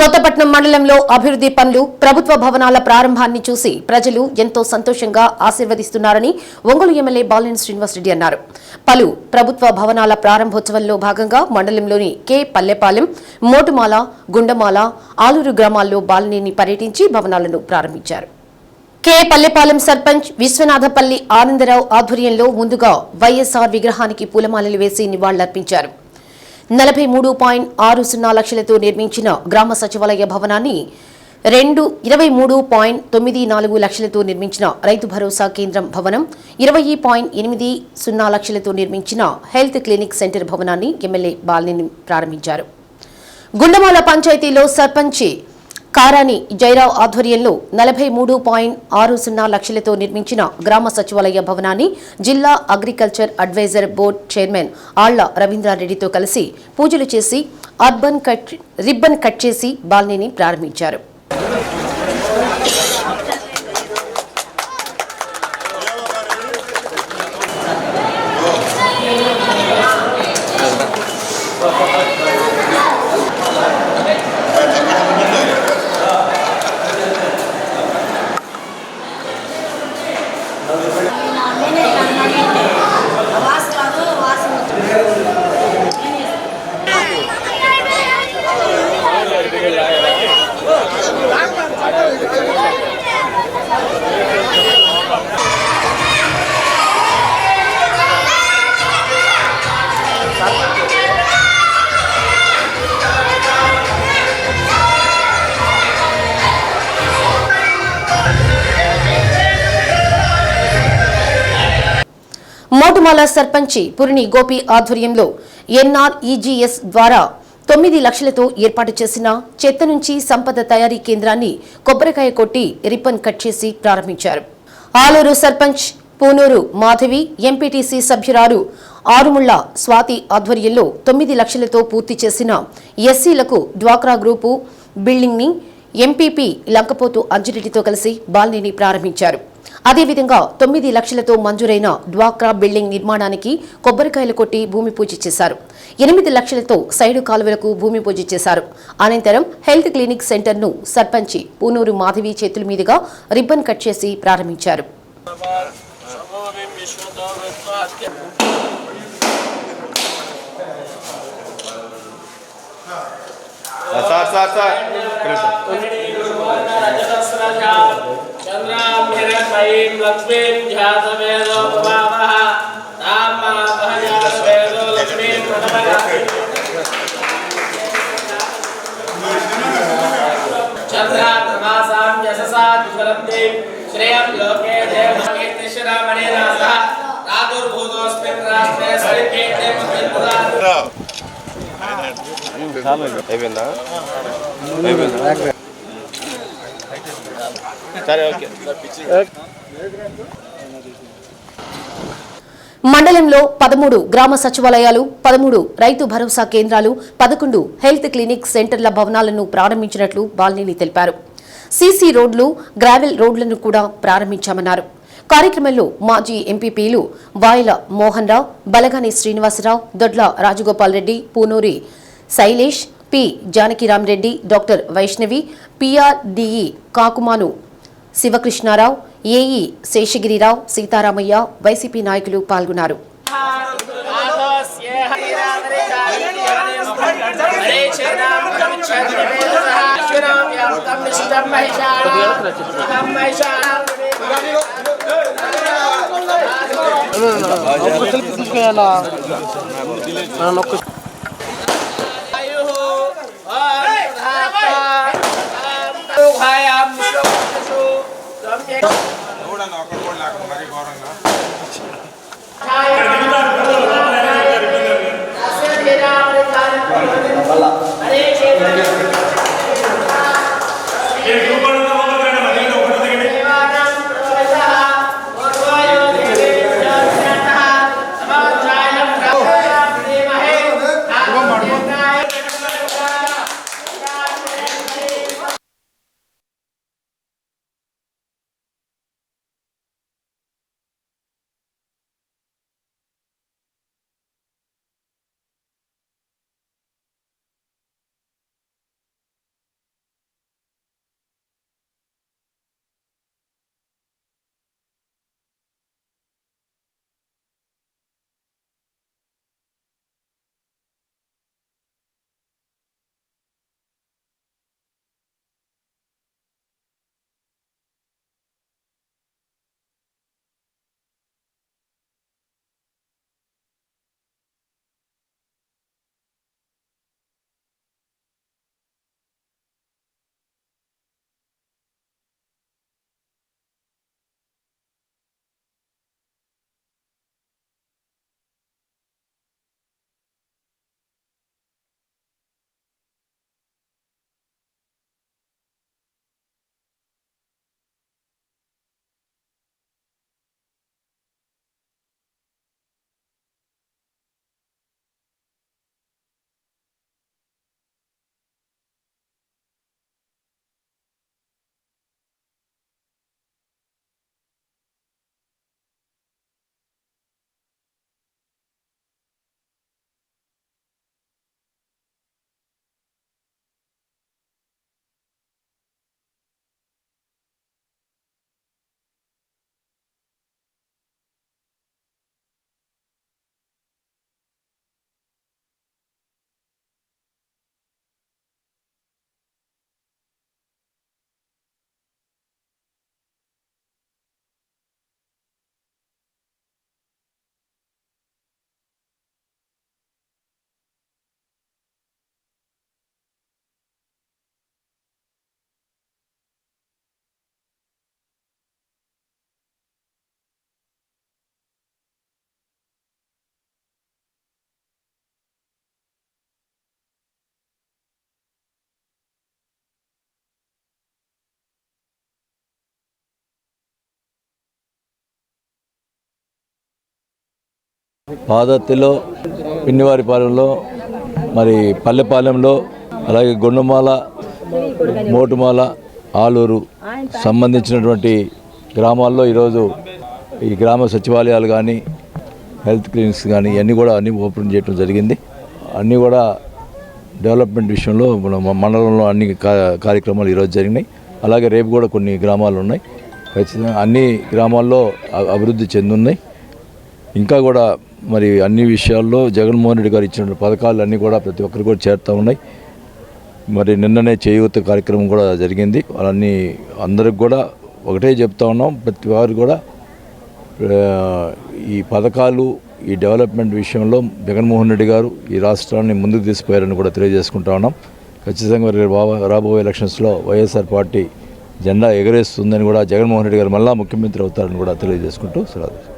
కొత్తపట్నం మండలంలో అభివృద్ధి పనులు ప్రభుత్వ భవనాల ప్రారంభాన్ని చూసి ప్రజలు ఎంతో సంతోషంగా ఆశీర్వదిస్తున్నారని ఒంగోలు ఎమ్మెల్యే బాలినేని శ్రీనివాసరెడ్డి అన్నారు. పలు ప్రభుత్వ భవనాల ప్రారంభోత్సవంలో భాగంగా మండలంలోని కె. పల్లెపాలెం మోటుమాల గుండమాల ఆలూరు గ్రామాల్లో బాలినేని పర్యటించి భవనాలను ప్రారంభించారు. కె. పల్లెపాలెం సర్పంచ్ విశ్వనాథపల్లి ఆనందరావు ఆధ్వర్యంలో ముందుగా వైఎస్ఆర్ విగ్రహానికి పూలమాలలు వేసి నివాళులర్పించారు. నలభై మూడు పాయింట్ ఆరు సున్నా లక్షలతో నిర్మించిన గ్రామ సచివాలయ భవనాన్ని రెండు ఇరవై మూడు పాయింట్ తొమ్మిది నాలుగు లక్షలతో నిర్మించిన రైతు భరోసా కేంద్రం భవనం ఇరవై పాయింట్ ఎనిమిది సున్నా లక్షలతో నిర్మించిన హెల్త్ క్లినిక్ సెంటర్ భవనాన్ని ఎమ్మెల్యే బాలిని ప్రారంభించారు. గుండమాల పంచాయతీలో సర్పంచి కారాని జయరావు ఆధ్వర్యంలో నలభై మూడు పాయింట్ ఆరు సున్నా లక్షలతో నిర్మించిన గ్రామ సచివాలయ భవనాన్ని జిల్లా అగ్రికల్చర్ అడ్వైజర్ బోర్డు చైర్మన్ ఆళ్ళ రవీంద్రారెడ్డితో కలిసి పూజలు చేసి అర్బన్ కట్ రిబ్బన్ కట్ చేసి బాల్నేని ప్రారంభించారు. మోటుమాల సర్పంచి పురిని గోపి ఆధ్వర్యంలో ఎన్ఆర్ఈజీఎస్ ద్వారా తొమ్మిది లక్షలతో ఏర్పాటు చేసిన చెత్త నుంచి సంపద తయారీ కేంద్రాన్ని కొబ్బరికాయ కొట్టి రిబ్బన్ కట్ చేసి ప్రారంభించారు. ఆలూరు సర్పంచ్ పూనూరు మాధవి ఎంపీటీసీ సభ్యురాలు ఆరుముళ్ళ స్వాతి ఆధ్వర్యంలో తొమ్మిది లక్షలతో పూర్తి చేసిన ఎస్సీలకు డ్వాక్రా గ్రూపు బిల్డింగ్ని ఎంపీపీ లంకపోతు అంజిరెడ్డితో కలిసి బాలినిని ప్రారంభించారు. అదేవిధంగా తొమ్మిది లక్షలతో మంజూరైన డ్వాక్రా బిల్డింగ్ నిర్మాణానికి కొబ్బరికాయలు కొట్టి భూమి పూజ చేశారు. ఎనిమిది లక్షలతో సైడు కాలువలకు భూమి పూజ చేశారు. అనంతరం హెల్త్ క్లినిక్ సెంటర్ను సర్పంచి పూనూరు మాధవి చేతుల మీదుగా రిబ్బన్ కట్ చేసి ప్రారంభించారు. Sir sir sir. శ్రేయం లోకే రాదుర్భూతోస్మిన్ రాష్ట్రే సరికేతే అయిపోయిందా అయిపోయిందా సరే ఓకే మండలంలో పదమూడు గ్రామ సచివాలయాలు పదమూడు రైతు భరోసా కేంద్రాలు పదకొండు హెల్త్ క్లినిక్ సెంటర్ల భవనాలను ప్రారంభించినట్లు బాల్నీని తెలిపారు. సీసీ రోడ్లు గ్రావెల్ రోడ్లను కూడా ప్రారంభించామన్నారు. కార్యక్రమంలో మాజీ ఎంపీపీలు Vayila Mohan Rao Balagani Srinivasarao Dodla Rajagopal Reddy Punuri Shailesh P Janakiramareddy doctor Vaishnavi PRDE Kakumanu Sivakrishnarao AE Seshagirirao Sitaramaiah YCP నాయకులు పాల్గొన్నారు. ఒక్క సెల్ఫీ ఎవడన్నా ఒక్కడ కూడా లేకుండా ఘోరంగా పాదత్తిలో పిన్నివారిపాలెంలో మరి పల్లెపాలెంలో అలాగే గుండమాల మోటుమాల ఆలూరు సంబంధించినటువంటి గ్రామాల్లో ఈరోజు ఈ గ్రామ సచివాలయాలు కానీ హెల్త్ క్లినిక్స్ కానీ ఇవన్నీ కూడా అన్నీ ఓపెన్ చేయడం జరిగింది. అన్నీ కూడా డెవలప్మెంట్ విషయంలో మన మండలంలో అన్ని కార్యక్రమాలు ఈరోజు జరిగినాయి. అలాగే రేపు కూడా కొన్ని గ్రామాలు ఉన్నాయి. ఖచ్చితంగా అన్ని గ్రామాల్లో అభివృద్ధి చెందున్నాయి. ఇంకా కూడా మరి అన్ని విషయాల్లో జగన్మోహన్ రెడ్డి గారు ఇచ్చిన పథకాలు అన్నీ కూడా ప్రతి ఒక్కరు కూడా చేరుతూ ఉన్నాయి. మరి నిన్ననే చేయూత కార్యక్రమం కూడా జరిగింది. వాళ్ళన్నీ అందరికి కూడా ఒకటే చెప్తా ఉన్నాం. ప్రతి వారు కూడా ఈ పథకాలు ఈ డెవలప్మెంట్ విషయంలో జగన్మోహన్ రెడ్డి గారు ఈ రాష్ట్రాన్ని ముందుకు తీసుకుపోయారని కూడా తెలియజేసుకుంటా ఉన్నాం. ఖచ్చితంగా రాబో- రాబోయే ఎలక్షన్స్లో వైఎస్ఆర్ పార్టీ జెండా ఎగరేస్తుందని కూడా జగన్మోహన్ రెడ్డి గారు మళ్ళా ముఖ్యమంత్రి అవుతారని కూడా తెలియజేసుకుంటూ సెలవు